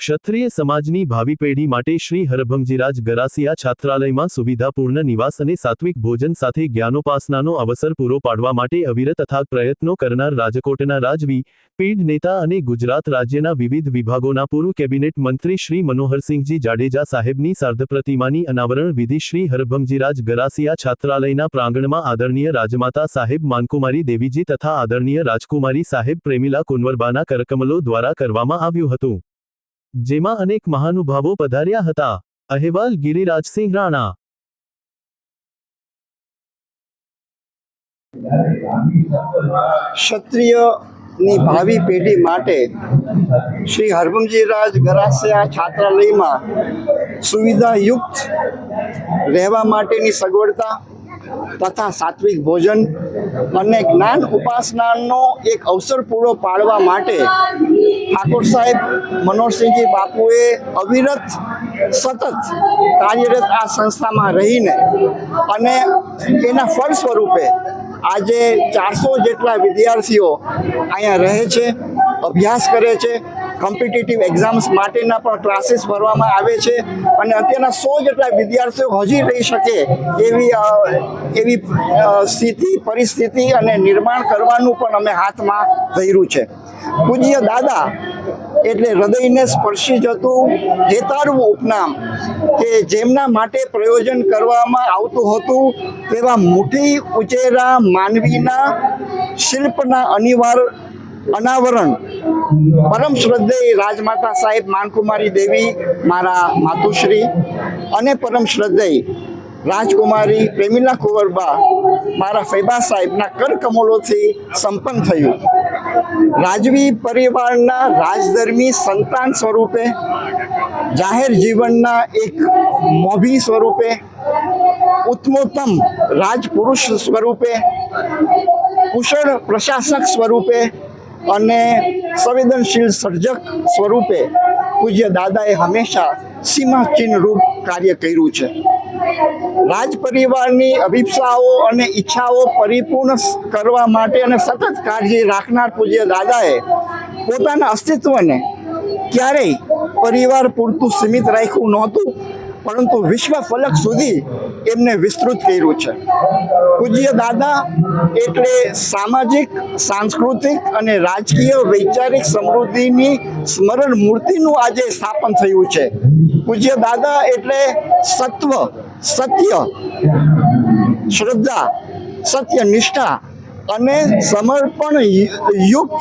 ક્ષત્રિય સમાજની ભાવિ પેઢી માટે શ્રી હરભમજીરાજ ગરાસિયા છાત્રાલયમાં સુવિધાપૂર્ણ નિવાસ અને સાત્વિક ભોજન સાથે જ્ઞાનોપાસનાનો અવસર પૂરો પાડવા માટે અવિરત અથાગ પ્રયત્નો કરનાર રાજકોટના રાજવી, પીઢ નેતા અને ગુજરાત રાજ્યના વિવિધ વિભાગોના પૂર્વ કેબિનેટ મંત્રી શ્રી મનોહરસિંહજી જાડેજા સાહેબની સાર્ધ પ્રતિમાની અનાવરણ વિધિ શ્રી હરભમજીરાજ ગરાસિયા છાત્રાલયના પ્રાંગણમાં આદરણીય રાજમાતા સાહેબ માનકુમારી દેવીજી તથા આદરણીય રાજકુમારી સાહેબ પ્રેમિલા કુંવરબાના કરકમલો દ્વારા કરવામાં આવ્યું હતું. જેમાં અનેક મહાનુભાવો પધાર્યા હતા. અહેવાલ ગિરિરાજસિંહ રાણા. ક્ષત્રિયની ભાવિ પેઢી માટે શ્રી હરભમજીરાજ ગરાસિયા છાત્રાલયમાં સુવિધાયુક્ત રહેવા માટેની સગવડતા તથા સાત્વિક ભોજન અને જ્ઞાન ઉપાસનાનો એક અવસર પૂરો પાડવા માટે ઠાકોર સાહેબ મનોહરસિંહજી બાપુએ અવિરત સતત કાર્યરત આ સંસ્થામાં રહીને અને એના ફળ સ્વરૂપે આજે ચારસો જેટલા વિદ્યાર્થીઓ અહીંયા રહે છે, અભ્યાસ કરે છે કોમ્પિટિટિવ એક્ઝામ્સ માટેના પણ ક્લાસીસ ભરવામાં આવે છે. અને અત્યારના સો જેટલા વિદ્યાર્થીઓ હજી રહી શકે એવી એવી સ્થિતિ, પરિસ્થિતિ અને નિર્માણ કરવાનું પણ અમે હાથમાં ધર્યું છે. પૂજ્ય દાદા એટલે હૃદયને સ્પર્શી જતું હેતારવું ઉપનામ કે જેમના માટે પ્રયોજન કરવામાં આવતું હતું તેવા મુઠ્ઠી ઉચેરા માનવીના શિલ્પના અનિવાર અનાવરણ પરમ શ્રદ્ધેય રાજમાતા સાહેબ માનકુમારી દેવી, મારા માતુશ્રી અને પરમ શ્રદ્ધેય રાજકુમારી પ્રેમિલા કુંવરબા, મારા ફૈબા સાહેબના કરકમલોથી સંપન્ન થયું. રાજવી પરિવારના રાજધર્મી સંતાન સ્વરૂપે, જાહેર જીવનના એક મોભી સ્વરૂપે, ઉત્તમોત્તમ રાજપુરુષ સ્વરૂપે, કુશળ પ્રશાસક સ્વરૂપે અને સંવેદનશીલ સર્જક સ્વરૂપે પૂજ્ય દાદાએ હંમેશા સીમાચિહ્ન રૂપ કાર્ય કર્યું છે. રાજ પરિવારની અભિપ્સાઓ અને ઈચ્છાઓ પરિપૂર્ણ કરવા માટે અને સતત કાળજી રાખનાર પૂજ્ય દાદાએ પોતાના અસ્તિત્વને ક્યારેય પરિવાર પૂરતું સીમિત રાખ્યું નહોતું. પરંતુ વિશ્વ ફલક સુધી એમને વિસ્તૃત કર્યું છે. પૂજ્ય દાદા એટલે સામાજિક, સાંસ્કૃતિક અને રાજકીય વૈચારિક સમૃદ્ધિની સ્મરણ મૂર્તિનું આજે સ્થાપન થયું છે. પૂજ્ય દાદા એટલે સત્વ, સત્ય, શ્રદ્ધા સત્ય નિષ્ઠા અને સમર્પણ યુક્ત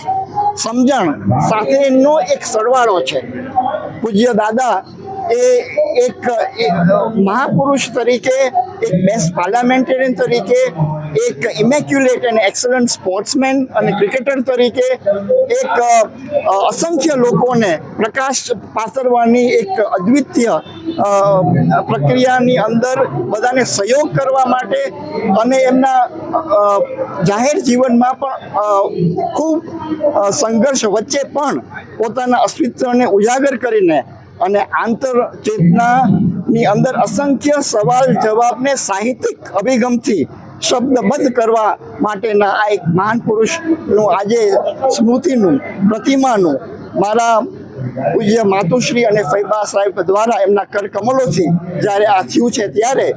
સમજણ સાથેનો એક સરવાળો છે. પૂજ્ય દાદા એ એક મહાપુરુષ તરીકે, એક બેસ્ટ પાર્લામેન્ટેરિયન તરીકે, એક ઇમેક્યુલેટ અને એક્સલન્ટ સ્પોર્ટ્સમેન અને ક્રિકેટર તરીકે, એક અસંખ્ય લોકોને પ્રકાશ પાથરવાની એક અદ્વિતીય પ્રક્રિયાની અંદર બધાને સહયોગ કરવા માટે અને એમના જાહેર જીવનમાં પણ ખૂબ સંઘર્ષ વચ્ચે પણ પોતાના અસ્તિત્વને ઉજાગર કરીને અને આંતર ચેતનાની અંદર અસંખ્ય સવાલ જવાબને સાહિત્યિક અભિગમથી શબ્દબદ્ધ કરવા માટેના આ એક મહાન પુરુષનું આજે સ્મૃતિનું, પ્રતિમાનું મારા પૂજ્ય માતુશ્રી અને ફૈબા સાહેબ દ્વારા એમના કરકમલોથી જ્યારે આ થયું છે ત્યારે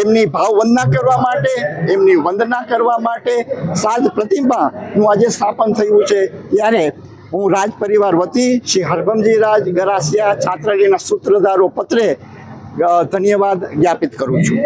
એમની ભાવ વંદના કરવા માટે, એમની વંદના કરવા માટે સાજ પ્રતિમાનું આજે સ્થાપન થયું છે. ત્યારે હું રાજ પરિવાર વતી શ્રી હરભમજી રાજ ગરાસિયા છાત્રાલયના સૂત્રધારો પત્રે ધન્યવાદ જ્ઞાપિત કરું છું.